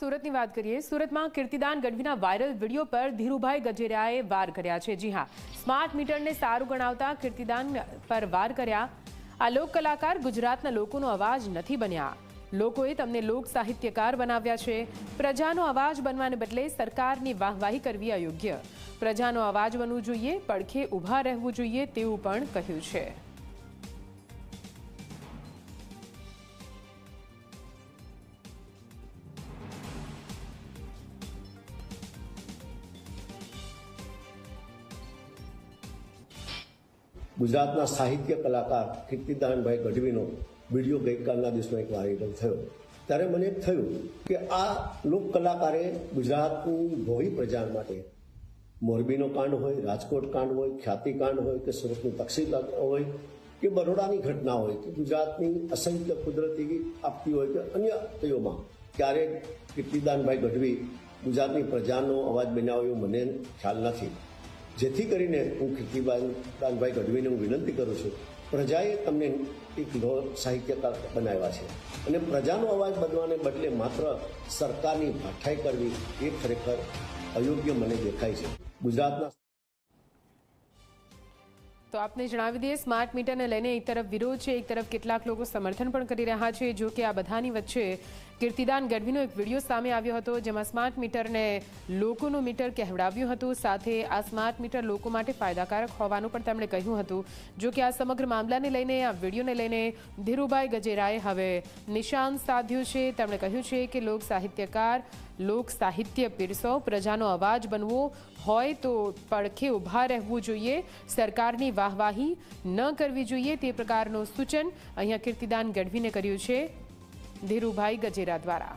સુરતની વાત કરીએ, સુરતમાં કીર્તિદાન ગઢવીના વાયરલ વીડિયો પર ધીરુભાઈ ગજેરિયાએ વાર કર્યા છે. જી હા, સ્માર્ટ મીટરને સારું ગણાવતા કીર્તિદાન પર વાર કર્યા. આ લોક કલાકાર ગુજરાતના લોકોનો અવાજ નથી બન્યા. લોકોએ તમને લોક સાહિત્યકાર બનાવ્યા છે. પ્રજાનો અવાજ બનવાને બદલે સરકારની વાહવાહી કરવી અયોગ્ય. પ્રજાનો અવાજ બનવું જોઈએ, પડખે ઊભા રહેવું જોઈએ તેવું પણ કહ્યું છે. ગુજરાતના સાહિત્ય કલાકાર કીર્તિદાનભાઈ ગઢવીનો વીડિયો ગઈકાલના દિવસમાં એક વાયરલ થયો. ત્યારે મને થયું કે આ લોક કલાકારે ગુજરાતની ભોઈ પ્રજા માટે મોરબીનો કાંડ હોય, રાજકોટ કાંડ હોય, ખ્યાતિ કાંડ હોય કે સુરતનું તકસીલ હોય કે બરોડાની ઘટના હોય કે ગુજરાતની અસંખ્ય કુદરતી આપતી હોય કે અન્ય તેઓમાં ક્યારેક કીર્તિદાનભાઈ ગઢવી ગુજરાતની પ્રજાનો અવાજ બનાવ્યો, મને ખ્યાલ નથી. જેથી કરીને હું કીર્તિબાનભાઈ ગઢવીને હું વિનંતી કરું છું, પ્રજાએ તમને એક સાહિત્યકાર બનાવ્યા છે. અને પ્રજાનો અવાજ બનવાને બદલે માત્ર સરકારની ભાઠાઈ કરવી એ ખરેખર અયોગ્ય મને દેખાય છે. ગુજરાતના તો આપને જણાવી દઈએ, સ્માર્ટ મીટરને લઈને એક તરફ વિરોધ છે, એક તરફ કેટલાક લોકો સમર્થન પણ કરી રહ્યા છે, જો કે આ બધાની વચ્ચે કીર્તિદાન ગઢવીનો એક વીડિયો સામે આવ્યો હતો, જેમાં સ્માર્ટ મીટરને લોકોનું મીટર કહેવડાવ્યું હતું. સાથે આ સ્માર્ટ મીટર લોકો માટે ફાયદાકારક હોવાનું પણ તેમણે કહ્યું હતું. જો કે આ સમગ્ર મામલાને લઈને, આ વિડીયોને લઈને ધીરુભાઈ ગજેરાએ હવે નિશાન સાધ્યું છે. તેમણે કહ્યું છે કે લોક સાહિત્યકાર લોક સાહિત્ય પીરસો પ્રજાનો અવાજ બનવો હોય તો પડખે ઊભા રહેવું જોઈએ. સરકારની વાહવાહી ન કરવી જોઈએ તે પ્રકારનું સૂચન અહીંયા કીર્તિદાન ગઢવીને કર્યું છે. ધીરુભાઈ ગજેરા દ્વારા.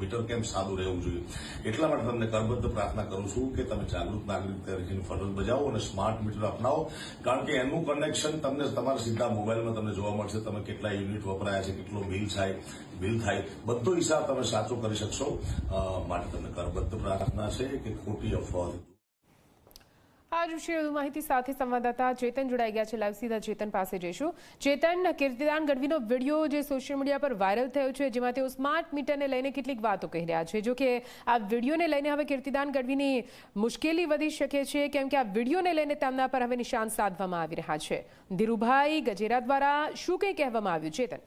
મીટર કેમ સાદું રહેવું જોઈએ? એટલા માટે તમને કરબદ્ધ પ્રાર્થના કરું છું કે તમે જાગૃત નાગરિક તરીકેની ફરજ બજાવો અને સ્માર્ટ મીટર અપનાવો. કારણ કે એનું કનેક્શન તમને તમારા સીધા મોબાઈલમાં તમને જોવા મળશે. તમે કેટલા યુનિટ વપરાયા છે, કેટલો બિલ થાય બિલ થાય. બધો હિસાબ તમે સાચો કરી શકશો. માટે તમને કરબદ્ધ પ્રાર્થના છે કે ખોટી અફવાઓથી આ જ વિશે વધુ માહિતી સાથે સંવાદદાતા ચેતન જોડાઈ ગયા છે. લાઈવ સીધા ચેતન પાસે જઈશું. ચેતન, કીર્તિદાન ગઢવીનો વીડિયો જે સોશિયલ મીડિયા પર વાયરલ થયો છે, જેમાં તેઓ સ્માર્ટ મીટરને લઈને કેટલીક વાતો કહી રહ્યા છે. જો કે આ વિડીયોને લઈને હવે કીર્તિદાન ગઢવીની મુશ્કેલી વધી શકે છે, કેમ કે આ વિડીયોને લઈને તેમના પર હવે નિશાન સાધવામાં આવી રહ્યા છે. ધીરુભાઈ ગજેરા દ્વારા શું કંઈ કહેવામાં આવ્યું? ચેતન.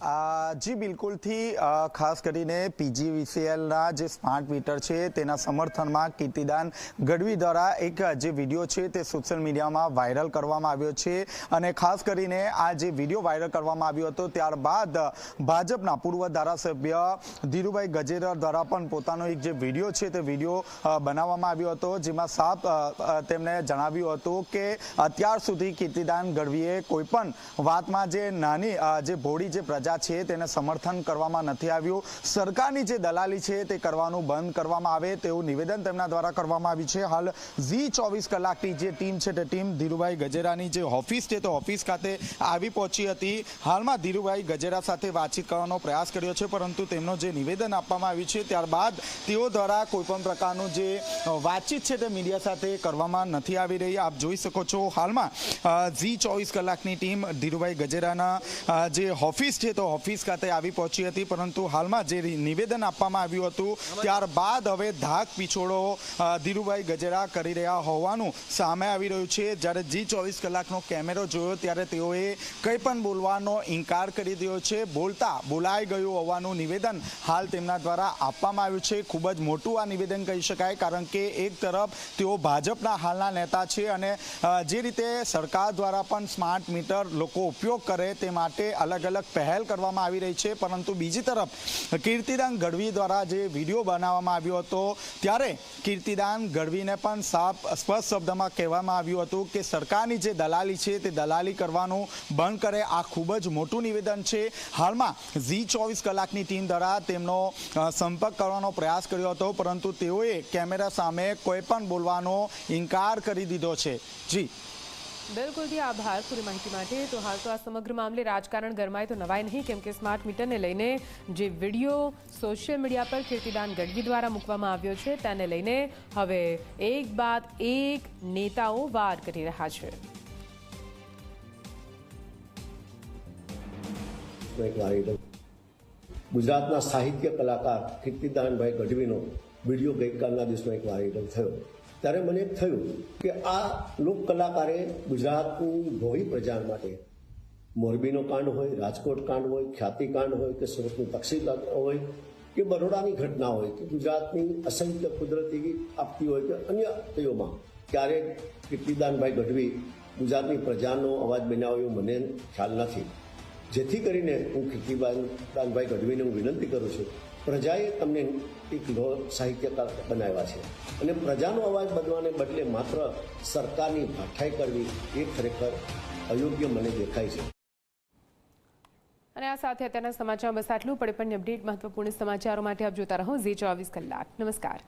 જી બિલકુલથી ખાસ કરીને પીજીવીસીએલના જે સ્માર્ટ મીટર છે, તેના સમર્થનમાં કીર્તિદાન ગઢવી દ્વારા એક, જે વીડિયો છે તે સોશિયલ મીડિયામાં વાયરલ કરવામાં આવ્યો છે અને ખાસ કરીને આ જે વીડિયો વાયરલ કરવામાં આવ્યો હતો ત્યારબાદ ભાજપના પૂર્વ ધારાસભ્ય ધીરુભાઈ ગજેરા દ્વારા પણ પોતાનો એક જે વીડિયો છે તે વીડિયો બનાવવામાં આવ્યો હતો, જેમાં સાફ તેમણે જણાવ્યું હતું કે અત્યાર સુધી કીર્તિદાન ગઢવીએ કોઈ પણ વાતમાં જે નાની જે ભોળી જે પ્રજા છે તેને સમર્થન કરવામાં નથી આવ્યું. સરકારની જે દલાલી છે તે કરવાનું બંધ કરવામાં આવે તેવું નિવેદન તેમના દ્વારા કરવામાં આવ્યું છે. હાલ ઝી ચોવીસ કલાકની જે ટીમ છે તે ટીમ ધીરુભાઈ ગજેરાની જે ઓફિસ છે તે ઓફિસ ખાતે આવી પહોંચી હતી. હાલમાં ધીરુભાઈ ગજેરા સાથે વાતચીત કરવાનો પ્રયાસ કર્યો છે, પરંતુ તેમનો જે નિવેદન આપવામાં આવ્યું છે ત્યારબાદ તેઓ દ્વારા કોઈપણ પ્રકારનું જે વાતચીત છે તે મીડિયા સાથે કરવામાં નથી આવી રહી. આપ જોઈ શકો છો, હાલમાં ઝી ચોવીસ કલાકની ટીમ ધીરુભાઈ ગજેરાના જે ઓફિસ છે તો ઓફિસ ખાતે આવી પહોંચી હતી, પરંતુ હાલમાં જે નિવેદન આપવામાં આવ્યું હતું, ત્યારબાદ હવે ધાક પીછોડો ધીરુભાઈ ગજેરા કરી રહ્યા હોવાનું સામે આવી રહ્યું છે. જ્યારે જી ચોવીસ કલાકનો કેમેરો જોયો, ત્યારે તેઓએ કંઈ પણ બોલવાનો ઇનકાર કરી દીધો છે. બોલતા બોલાઈ ગયું હોવાનું નિવેદન હાલ તેમના દ્વારા આપવામાં આવ્યું છે. ખૂબ જ મોટું આ નિવેદન કહી શકાય, કારણ કે એક તરફ તેઓ ભાજપના હાલના નેતા છે અને જે રીતે સરકાર દ્વારા પણ સ્માર્ટ મીટર લોકો ઉપયોગ કરે તે માટે અલગ અલગ પહેલ વાયરલ કરવામાં આવી રહી છે. પરંતુ બીજી તરફ કીર્તિદાન ગઢવી દ્વારા જે વીડિયો બનાવવામાં આવ્યો હતો, ત્યારે કીર્તિદાન ગઢવીને પણ સાફ, સ્પષ્ટ શબ્દમાં કહેવામાં આવ્યું હતું કે સરકારની જે દલાલી છે તે દલાલી કરવાનું બંધ કરે. આ ખૂબ જ મોટું નિવેદન છે. હાલમાં ઝી ચોવીસ કલાકની ટીમ દ્વારા તેમનો સંપર્ક કરવાનો પ્રયાસ કર્યો હતો, પરંતુ તેઓએ કેમેરા સામે કોઈ પણ બોલવાનો ઇનકાર કરી દીધો છે. જી. બિલકુલથી આભાર પૂરી માહિતી માટે. તો હાલ તો આ સમગ્ર મામલે રાજકારણ ગરમાય તો નવાય નહીં, કેમ કે સ્માર્ટ મીટરને લઈને જે વીડિયો સોશિયલ મીડિયા પર કીર્તિદાન ગઢવી દ્વારા મૂકવામાં આવ્યો છે, તેને લઈને હવે એક બાદ એક નેતાઓ વાર કરી રહ્યા છે. ગુજરાતના સાહિત્ય કલાકાર કીર્તિદાનભાઈ ગઢવીનો વીડિયો ગઈકાલના દિવસમાં એક વાયરલ થયો. ત્યારે મને થયું કે આ લોક કલાકારે ગુજરાતની ભોઈ પ્રજા માટે મોરબીનો કાંડ હોય, રાજકોટ કાંડ હોય, ખ્યાતિ કાંડ હોય કે સુરતનું તક્ષિલા હોય કે બરોડાની ઘટના હોય કે ગુજરાતની અસંખ્ય કુદરતી આપતી હોય કે અન્ય તેઓમાં ક્યારેક કીર્તિદાનભાઈ ગઢવી ગુજરાતની પ્રજાનો અવાજ બનાવ્યો મને ખ્યાલ નથી. જેથી કરીને હું કીર્તિદાનભાઈ ગઢવીને હું વિનંતી કરું છું પ્રજાએ તમને એક લો સાહિત્યકાર બનાવ્યા છે. અને પ્રજાનો અવાજ બનવાને બદલે માત્ર સરકારની ભાઠાઈ કરવી એ ખરેખર અયોગ્ય મને દેખાય છે. અને આ સાથે અત્યારના સમાચારમાં બસ આટલું. પડે પણ અપડેટ મહત્વપૂર્ણ સમાચારો માટે આપ જોતા રહો ઝી ચોવીસ કલાક. નમસ્કાર.